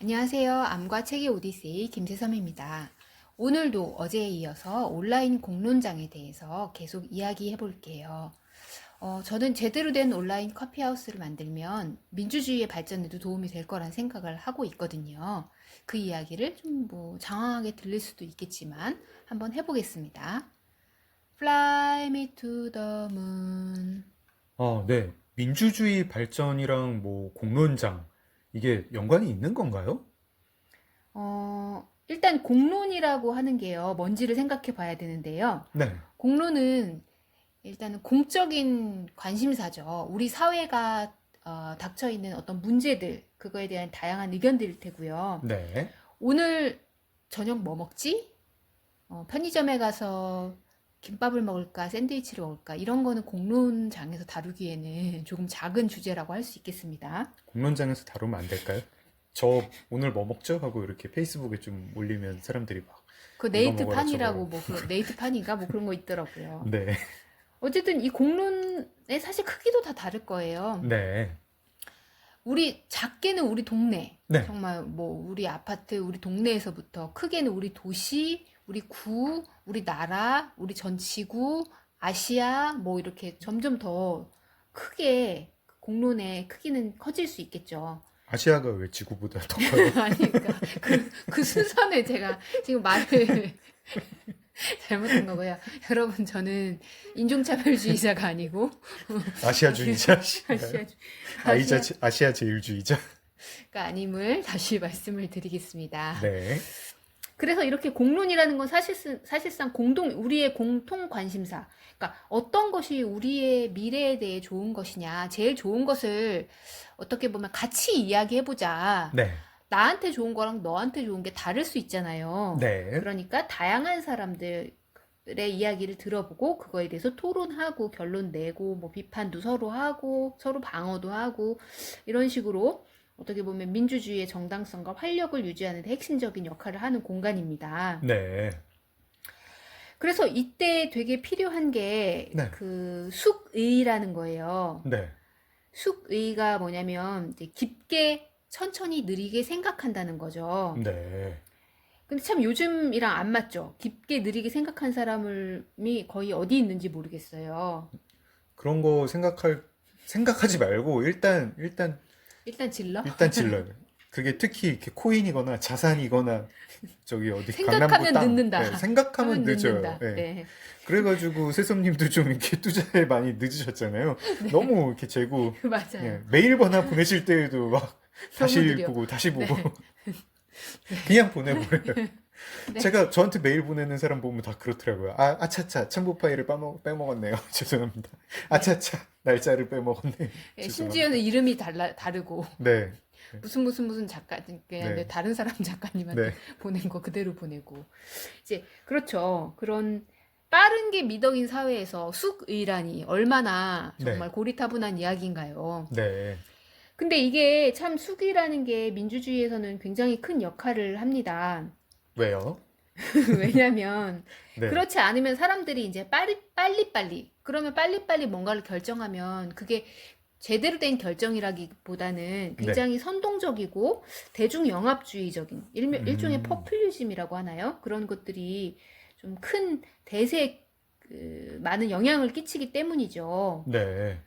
안녕하세요. 암과 책의 오디세이 김세섬입니다. 오늘도 어제에 이어서 온라인 공론장에 대해서 계속 이야기해 볼게요. 어, 저는 제대로 된 온라인 커피하우스를 만들면 민주주의의 발전에도 도움이 될 거란 생각을 하고 있거든요. 그 이야기를 좀 뭐 장황하게 들릴 수도 있겠지만 한번 해보겠습니다. Fly me to the moon. 아, 네. 민주주의 발전이랑 뭐 공론장 이게 연관이 있는 건가요? 어, 일단 공론이라고 하는 게요. 뭔지를 생각해 봐야 되는데요. 네. 공론은 일단은 공적인 관심사죠. 우리 사회가 어, 닥쳐 있는 어떤 문제들, 그거에 대한 다양한 의견들일 테고요. 네. 오늘 저녁 뭐 먹지? 어, 편의점에 가서 김밥을 먹을까, 샌드위치를 먹을까, 이런 거는 공론장에서 다루기에는 조금 작은 주제라고 할 수 있겠습니다. 공론장에서 다루면 안 될까요? 저 오늘 뭐 먹죠? 하고 이렇게 페이스북에 좀 올리면 사람들이 막그 이거 네이트 먹어라, 판이라고 뭐, 그 네이트 판인가 뭐 그런 거 있더라고요. 네. 어쨌든 이 공론의 사실 크기도 다 다를 거예요. 네. 우리 작게는 우리 동네, 네. 정말 뭐 우리 아파트, 우리 동네에서부터 크게는 우리 도시, 우리 구, 우리 나라, 우리 전 지구, 아시아 뭐 이렇게 점점 더 크게 공론의 크기는 커질 수 있겠죠. 아시아가 왜 지구보다 더 커요? 아니 그러니까 그, 그 순서는 제가 지금 말을 잘못한 거고요. 여러분 저는 인종차별주의자가 아니고 아시아주의자? 아시아 아시아 제일주의자? 가 아님을 다시 말씀을 드리겠습니다. 네. 그래서 이렇게 공론이라는 건 사실, 사실상 공동, 우리의 공통 관심사. 그러니까 어떤 것이 우리의 미래에 대해 좋은 것이냐, 제일 좋은 것을 어떻게 보면 같이 이야기해보자. 네. 나한테 좋은 거랑 너한테 좋은 게 다를 수 있잖아요. 네. 그러니까 다양한 사람들 의 이야기를 들어보고 그거에 대해서 토론하고 결론 내고 뭐 비판도 서로 하고 서로 방어도 하고 이런 식으로 어떻게 보면 민주주의의 정당성과 활력을 유지하는 데 핵심적인 역할을 하는 공간입니다. 네. 그래서 이때 되게 필요한 게 네. 그 숙의라는 거예요. 네. 숙의가 뭐냐면 이제 깊게 천천히 느리게 생각한다는 거죠. 네. 근데 참 요즘이랑 안 맞죠. 깊게 느리게 생각한 사람이 거의 어디 있는지 모르겠어요. 그런 거 생각할, 생각하지 말고 일단, 일단, 일단 질러. 일단 질러요. 그게 특히 이렇게 코인이거나 자산이거나 저기 어디 생각하면 강남구 땅. 늦는다. 네, 생각하면 하면 늦어요. 늦는다. 네. 네. 그래가지고 세섭님도 좀 이렇게 투자에 많이 늦으셨잖아요. 너무 이렇게 재고 맞아요. 예, 메일 번호 보내실 때에도 막 다시 느려. 보고 다시 보고 네. 그냥 보내버려요. 네. 제가 저한테 메일 보내는 사람 보면 다 그렇더라고요. 아, 아차차 첨부 파일을 빼먹, 빼먹었네요. 죄송합니다. 아차차 날짜를 빼먹었네요. 네, 죄송합니다. 심지어는 이름이 달라, 다르고 네, 무슨 무슨 무슨 작가 네. 다른 사람 작가님한테 네, 보낸 거 그대로 보내고 이제 그렇죠. 그런 빠른 게 미덕인 사회에서 숙의라니 얼마나 네. 정말 고리타분한 이야기인가요? 네, 근데 이게 참 숙의라는 게 민주주의에서는 굉장히 큰 역할을 합니다. 왜요? 왜냐면 네, 그렇지 않으면 사람들이 이제 빨리 빨리 빨리 그러면 빨리 빨리 뭔가를 결정하면 그게 제대로 된 결정이라기보다는 굉장히 선동적이고 대중 영합주의적인 일명, 음. 일종의 퍼퓰리즘이라고 하나요? 그런 것들이 좀 큰 대세 그, 많은 영향을 끼치기 때문이죠. 네,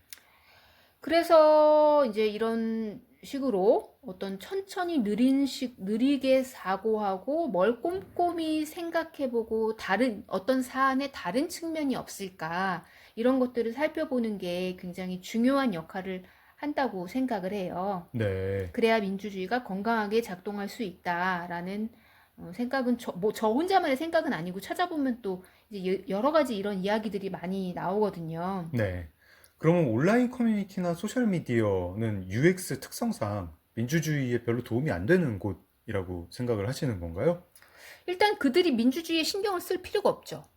그래서 이제 이런 식으로 어떤 천천히 느린 식, 느리게 사고하고 뭘 꼼꼼히 생각해보고 다른, 어떤 사안의 다른 측면이 없을까 이런 것들을 살펴보는 게 굉장히 중요한 역할을 한다고 생각을 해요. 네, 그래야 민주주의가 건강하게 작동할 수 있다라는 어, 생각은 저, 뭐, 저 혼자만의 생각은 아니고 찾아보면 또 이제 여- 여러 가지 이런 이야기들이 많이 나오거든요. 네. 그러면 온라인 커뮤니티나 소셜 미디어는 UX 특성상 민주주의에 별로 도움이 안 되는 곳이라고 생각을 하시는 건가요? 일단 그들이 민주주의에 신경을 쓸 필요가 없죠.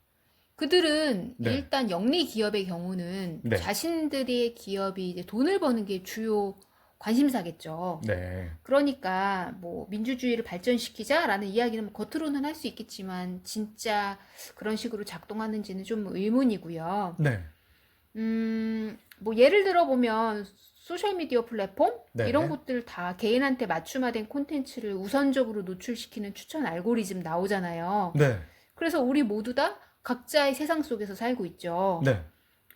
그들은 네. 일단 영리 기업의 경우는 네. 자신들의 기업이 이제 돈을 버는 게 주요 관심사겠죠. 네, 그러니까 뭐 민주주의를 발전시키자라는 이야기는 뭐 겉으로는 할 수 있겠지만 진짜 그런 식으로 작동하는지는 좀 의문이고요. 네, 음, 뭐 예를 들어 보면 소셜 미디어 플랫폼 네. 이런 것들 다 개인한테 맞춤화된 콘텐츠를 우선적으로 노출시키는 추천 알고리즘 나오잖아요. 네. 그래서 우리 모두 다 각자의 세상 속에서 살고 있죠. 네.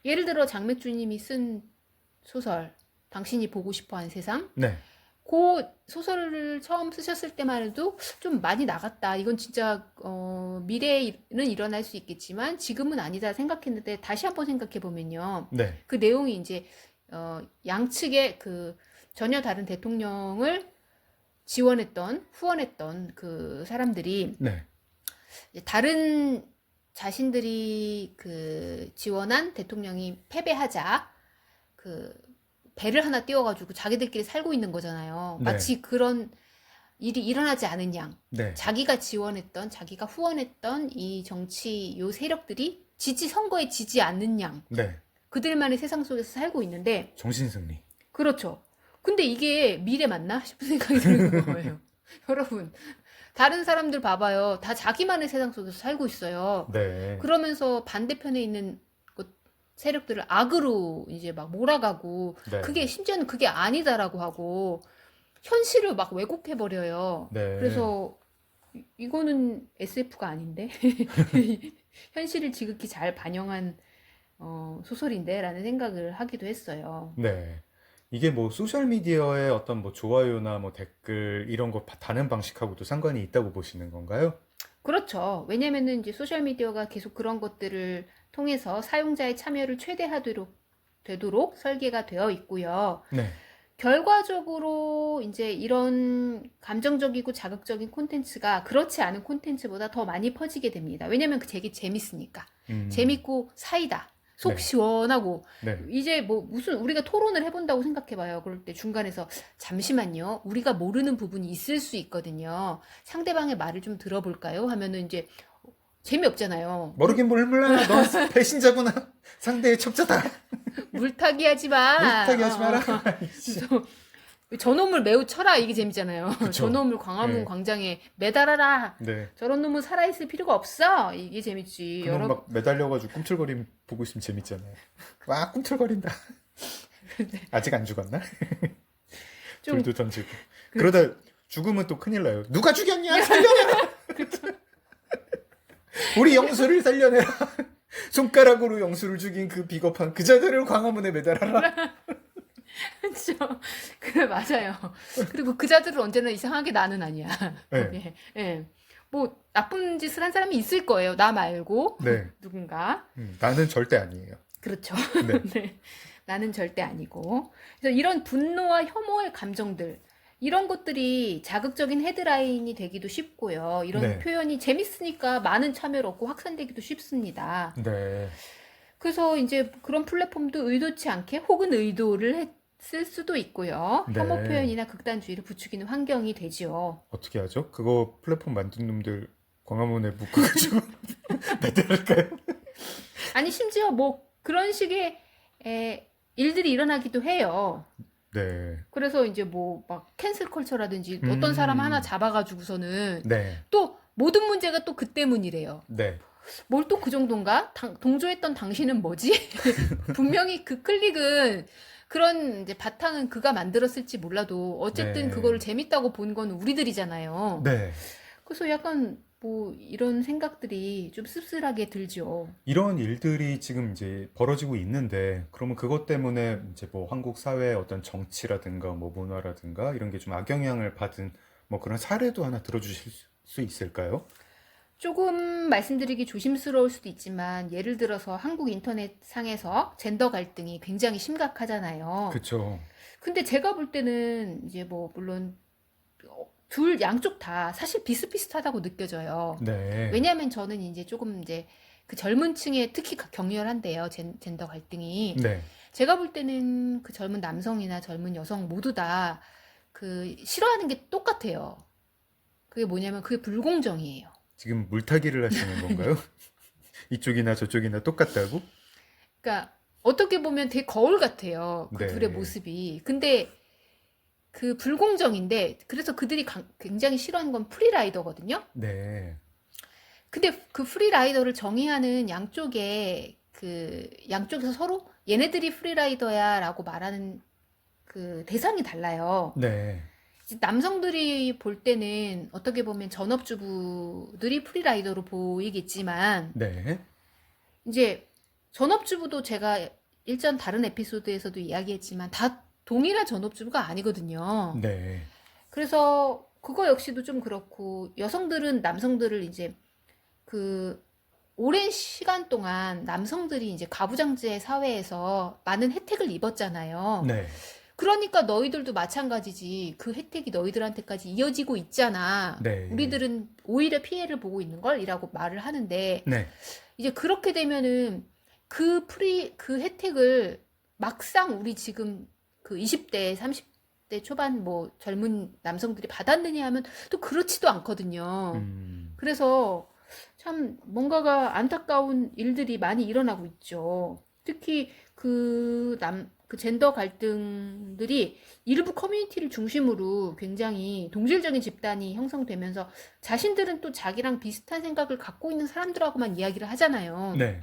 예를 들어 장맥주님이 쓴 소설 당신이 보고 싶어하는 세상 네. 그 소설을 처음 쓰셨을 때만 해도 좀 많이 나갔다. 이건 진짜 어, 미래에는 일어날 수 있겠지만 지금은 아니다 생각했는데 다시 한번 생각해 보면요. 네. 그 내용이 이제 어, 양측의 그 전혀 다른 대통령을 지원했던 후원했던 그 사람들이 네. 다른 자신들이 그 지원한 대통령이 패배하자 그 배를 하나 띄워가지고 자기들끼리 살고 있는 거잖아요. 네. 마치 그런 일이 일어나지 않은 양. 네. 자기가 지원했던, 자기가 후원했던 이 정치 요 세력들이 지지 선거에 지지 않는 양. 네. 그들만의 세상 속에서 살고 있는데 정신승리. 그렇죠. 근데 이게 미래 맞나 싶은 생각이 드는 거예요. 여러분, 다른 사람들 봐봐요. 다 자기만의 세상 속에서 살고 있어요. 네. 그러면서 반대편에 있는 것- 세력들을 악으로 이제 막 몰아가고 네. 그게 심지어는 그게 아니다라고 하고 현실을 막 왜곡해 버려요. 네. 그래서 이- 이거는 SF가 아닌데 현실을 지극히 잘 반영한 어, 소설인데라는 생각을 하기도 했어요. 네. 이게 뭐 소셜 미디어의 어떤 뭐 좋아요나 뭐 댓글 이런 거 바- 다는 방식하고도 상관이 있다고 보시는 건가요? 그렇죠. 왜냐면은 이제 소셜 미디어가 계속 그런 것들을 통해서 사용자의 참여를 최대화되도록 되도록 설계가 되어 있고요. 네. 결과적으로 이제 이런 감정적이고 자극적인 콘텐츠가 그렇지 않은 콘텐츠보다 더 많이 퍼지게 됩니다. 왜냐면 그 되게 재밌으니까. 음. 재밌고 사이다. 속 네. 시원하고 네. 이제 뭐 무슨 우리가 토론을 해본다고 생각해봐요. 그럴 때 중간에서 잠시만요. 우리가 모르는 부분이 있을 수 있거든요. 상대방의 말을 좀 들어볼까요? 하면은 이제 재미없잖아요. 모르긴 뭘 몰라. 너 배신자구나. 상대의 첩자다. 물타기 하지 마. 물타기 하지 마라. 어. 저놈을 매우 쳐라 이게 재밌잖아요. 그쵸. 저놈을 광화문 네. 광장에 매달아라. 네. 저런 놈은 살아있을 필요가 없어. 이게 재밌지. 그놈 여러 막 매달려가지고 꿈틀거림 보고 있으면 재밌잖아요. 와 꿈틀거린다. 아직 안 죽었나? 좀 돌도 던지고. 그러다 죽으면 또 큰일 나요. 누가 죽였냐? 살려내라. 우리 영수를 살려내라. 손가락으로 영수를 죽인 그 비겁한 그 자들을 광화문에 매달아라. 그렇죠. 그래 맞아요. 그리고 그 자들은 언제나 이상하게 나는 아니야. 네. 예. 예. 뭐 나쁜 짓을 한 사람이 있을 거예요. 나 말고 네. 누군가. 음, 나는 절대 아니에요. 그렇죠. 네. 네. 나는 절대 아니고. 그래서 이런 분노와 혐오의 감정들 이런 것들이 자극적인 헤드라인이 되기도 쉽고요. 이런 네. 표현이 재밌으니까 많은 참여를 얻고 확산되기도 쉽습니다. 네. 그래서 이제 그런 플랫폼도 의도치 않게 혹은 의도를 했 을 수도 있고요. 네. 혐오 표현이나 극단주의를 부추기는 환경이 되죠. 어떻게 하죠? 그거 플랫폼 만든 놈들 광화문에 묶어가지고 매달을까요? 아니 심지어 뭐 그런 식의 에, 일들이 일어나기도 해요. 네. 그래서 이제 뭐 막 캔슬 컬처라든지 음. 어떤 사람 하나 잡아가지고서는 네. 또 모든 문제가 또 그 때문이래요. 네. 뭘 또 그 정도인가? 당- 동조했던 당신은 뭐지? 분명히 그 클릭은 그런 이제 바탕은 그가 만들었을지 몰라도 어쨌든 네. 그거를 재밌다고 본 건 우리들이잖아요. 네. 그래서 약간 뭐 이런 생각들이 좀 씁쓸하게 들죠. 이런 일들이 지금 이제 벌어지고 있는데, 그러면 그것 때문에 이제 뭐 한국 사회의 어떤 정치라든가 뭐 문화라든가 이런 게 좀 악영향을 받은 뭐 그런 사례도 하나 들어주실 수- 수 있을까요? 조금 말씀드리기 조심스러울 수도 있지만 예를 들어서 한국 인터넷 상에서 젠더 갈등이 굉장히 심각하잖아요. 그쵸. 근데 제가 볼 때는 이제 뭐 물론 어, 둘 양쪽 다 사실 비슷비슷하다고 느껴져요. 네. 왜냐하면 저는 이제 조금 이제 그 젊은 층에 특히 격렬한데요. 젠, 젠더 갈등이. 네. 제가 볼 때는 그 젊은 남성이나 젊은 여성 모두 다 그 싫어하는 게 똑같아요. 그게 뭐냐면 그게 불공정이에요. 지금 물타기를 하시는 건가요? 이쪽이나 저쪽이나 똑같다고? 그러니까 어떻게 보면 되게 거울 같아요. 그 네. 둘의 모습이. 근데 그 불공정인데 그래서 그들이 강- 굉장히 싫어하는 건 프리라이더거든요. 네. 근데 그 프리라이더를 정의하는 양쪽에 그 양쪽에서 서로 얘네들이 프리라이더야라고 말하는 그 대상이 달라요. 네. 남성들이 볼 때는 어떻게 보면 전업주부들이 프리라이더로 보이겠지만 네. 이제 전업주부도 제가 일전 다른 에피소드에서도 이야기했지만 다 동일한 전업주부가 아니거든요. 네. 그래서 그거 역시도 좀 그렇고 여성들은 남성들을 이제 그 오랜 시간 동안 남성들이 이제 가부장제 사회에서 많은 혜택을 입었잖아요. 네. 그러니까 너희들도 마찬가지지. 그 혜택이 너희들한테까지 이어지고 있잖아. 네. 우리들은 오히려 피해를 보고 있는 걸이라고 말을 하는데 네. 이제 그렇게 되면은 그 프리 그 혜택을 막상 우리 지금 그 20대, 30대 초반 뭐 젊은 남성들이 받았느냐 하면 또 그렇지도 않거든요. 음. 그래서 참 뭔가가 안타까운 일들이 많이 일어나고 있죠. 특히 그 남, 그 젠더 갈등들이 일부 커뮤니티를 중심으로 굉장히 동질적인 집단이 형성되면서 자신들은 또 자기랑 비슷한 생각을 갖고 있는 사람들하고만 이야기를 하잖아요. 네.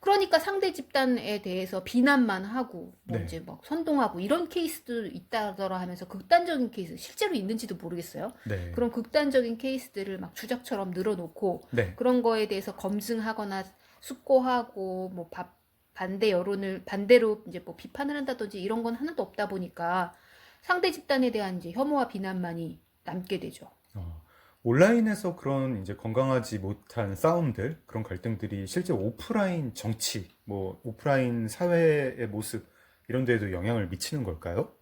그러니까 상대 집단에 대해서 비난만 하고 뭐 네. 이제 막 선동하고 이런 케이스도 있다더라 하면서 극단적인 케이스 실제로 있는지도 모르겠어요. 네. 그런 극단적인 케이스들을 막 주작처럼 늘어놓고 네. 그런 거에 대해서 검증하거나 숙고하고 뭐 바- 반대 여론을 반대로 이제 뭐 비판을 한다든지 이런 건 하나도 없다 보니까 상대 집단에 대한 이제 혐오와 비난만이 남게 되죠. 어, 온라인에서 그런 이제 건강하지 못한 싸움들, 그런 갈등들이 실제 오프라인 정치, 뭐 오프라인 사회의 모습 이런 데에도 영향을 미치는 걸까요?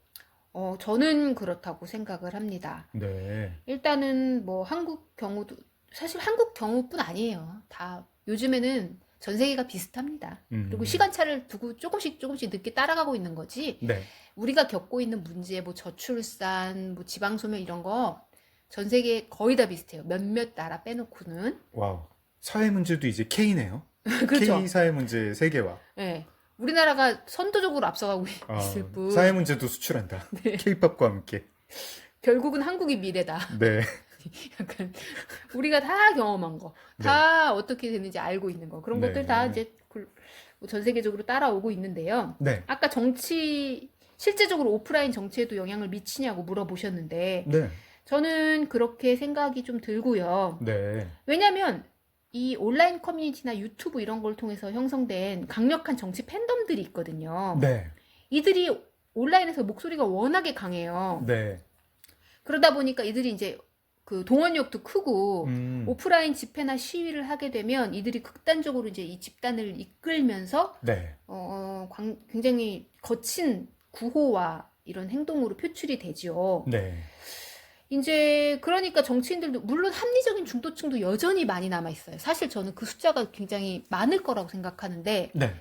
어, 저는 그렇다고 생각을 합니다. 네. 일단은 뭐 한국 경우도 사실 한국 경우뿐 아니에요. 다 요즘에는 전 세계가 비슷합니다. 음. 그리고 시간차를 두고 조금씩 조금씩 늦게 따라가고 있는 거지. 네. 우리가 겪고 있는 문제, 뭐 저출산, 뭐 지방소멸 이런 거 전 세계 거의 다 비슷해요. 몇몇 나라 빼놓고는. 와우. 사회 문제도 이제 K네요. 그렇죠. K 사회 문제 세계화. 예. 우리나라가 선도적으로 앞서가고 아, 있을 뿐. 사회 문제도 수출한다. 네. K-팝과 함께. 결국은 한국이 미래다. 네. 약간 우리가 다 경험한 거, 다 어떻게 되는지 알고 있는 거 그런 네. 것들 다 이제 그- 전 세계적으로 따라오고 있는데요. 네. 아까 정치 실제적으로 오프라인 정치에도 영향을 미치냐고 물어보셨는데 네. 저는 그렇게 생각이 좀 들고요. 네. 왜냐하면 이 온라인 커뮤니티나 유튜브 이런 걸 통해서 형성된 강력한 정치 팬덤들이 있거든요. 네. 이들이 온라인에서 목소리가 워낙에 강해요. 네. 그러다 보니까 이들이 이제 그 동원력도 크고 음. 오프라인 집회나 시위를 하게 되면 이들이 극단적으로 이제 이 집단을 이끌면서 네. 어, 광- 굉장히 거친 구호와 이런 행동으로 표출이 되죠. 네. 이제 그러니까 정치인들도 물론 합리적인 중도층도 여전히 많이 남아 있어요. 사실 저는 그 숫자가 굉장히 많을 거라고 생각하는데 네.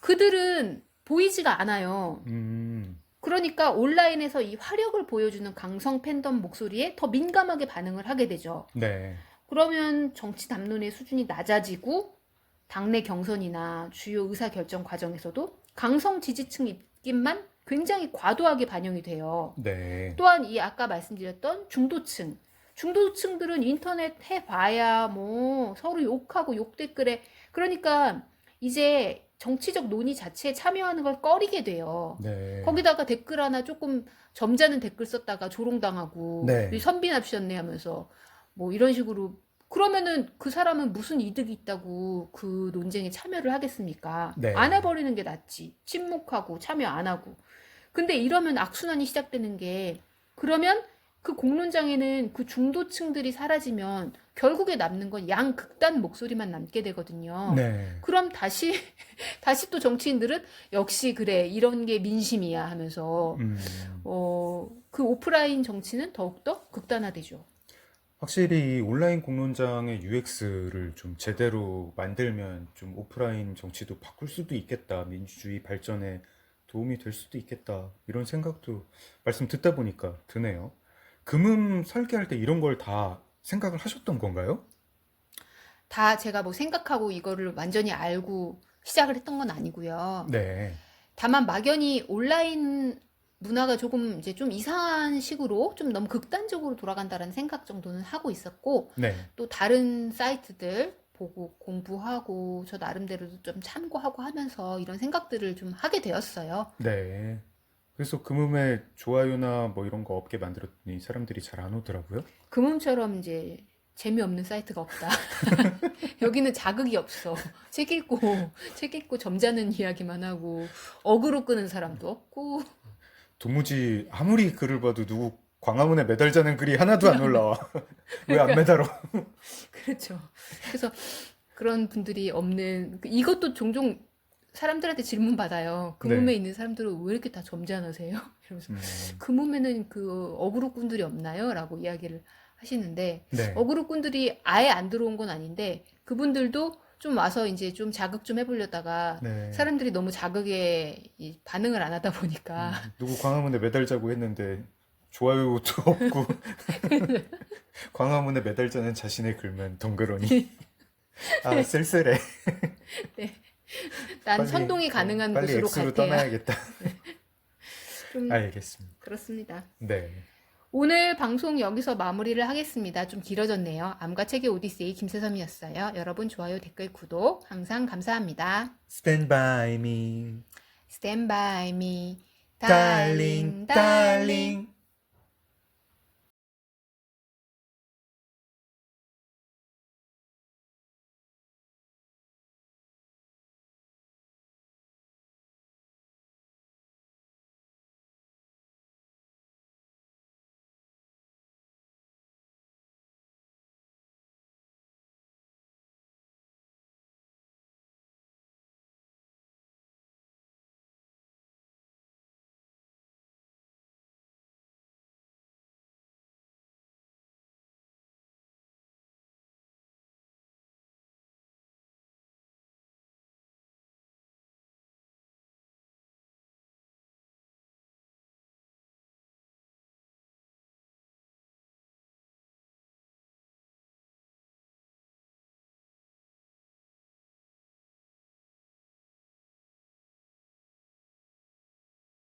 그들은 보이지가 않아요. 음. 그러니까 온라인에서 이 화력을 보여주는 강성 팬덤 목소리에 더 민감하게 반응을 하게 되죠. 네. 그러면 정치 담론의 수준이 낮아지고 당내 경선이나 주요 의사 결정 과정에서도 강성 지지층 입김만 굉장히 과도하게 반영이 돼요. 네. 또한 이 아까 말씀드렸던 중도층, 중도층들은 인터넷 해봐야 뭐 서로 욕하고 욕 댓글에 그러니까 이제 정치적 논의 자체에 참여하는 걸 꺼리게 돼요. 네. 거기다가 댓글 하나 조금 점잖은 댓글 썼다가 조롱당하고 네. 이 선비 납치였네 하면서 뭐 이런 식으로 그러면은 그 사람은 무슨 이득이 있다고 그 논쟁에 참여를 하겠습니까? 네. 안 해버리는 게 낫지. 침묵하고 참여 안 하고. 근데 이러면 악순환이 시작되는 게 그러면 그 공론장에는 그 중도층들이 사라지면 결국에 남는 건 양극단 목소리만 남게 되거든요. 네. 그럼 다시 다시 또 정치인들은 역시 그래 이런 게 민심이야 하면서 음. 어그 오프라인 정치는 더욱더 극단화되죠. 확실히 이 온라인 공론장의 UX를 좀 제대로 만들면 좀 오프라인 정치도 바꿀 수도 있겠다. 민주주의 발전에 도움이 될 수도 있겠다. 이런 생각도 말씀 듣다 보니까 드네요. 금음 설계할 때 이런 걸 다 생각을 하셨던 건가요? 다 제가 뭐 생각하고 이거를 완전히 알고 시작을 했던 건 아니고요. 네. 다만 막연히 온라인 문화가 조금 이제 좀 이상한 식으로 좀 너무 극단적으로 돌아간다라는 생각 정도는 하고 있었고 네. 또 다른 사이트들 보고 공부하고 저 나름대로도 좀 참고하고 하면서 이런 생각들을 좀 하게 되었어요. 네. 그래서 그 몸에 좋아요나 뭐 이런 거 없게 만들었더니 사람들이 잘 안 오더라고요. 금음처럼 이제 재미없는 사이트가 없다. 여기는 자극이 없어. 책 읽고, 책 읽고 점잖은 이야기만 하고, 어그로 끄는 사람도 없고, 도무지 아무리 글을 봐도 누구 광화문에 매달자는 글이 하나도 안 올라와. 왜 안 매달어? 그렇죠. 그래서 그런 분들이 없는, 그 이것도 종종 사람들한테 질문 받아요. 그 네. 몸에 있는 사람들은 왜 이렇게 다 점잖으세요? 이러면서, 음, 그 몸에는 그 어그로꾼들이 없나요? 라고 이야기를 하시는데, 네. 어그로꾼들이 아예 안 들어온 건 아닌데, 그분들도 좀 와서 이제 좀 자극 좀 해보려다가, 네. 사람들이 너무 자극에 이 반응을 안 하다 보니까 음, 누구 광화문에 매달자고 했는데 좋아요도 없고 광화문에 매달자는 자신의 글만 덩그러니 아 쓸쓸해. 난 빨리, 선동이 어, 가능한 빨리 곳으로 X로 갈. 떠나야겠다. 좀 알겠습니다. 그렇습니다. 네. 오늘 방송 여기서 마무리를 하겠습니다. 좀 길어졌네요. 암과 책의 오디세이 김세섬이었어요. 여러분 좋아요, 댓글, 구독 항상 감사합니다. Stand by me, Stand by me, darling, darling.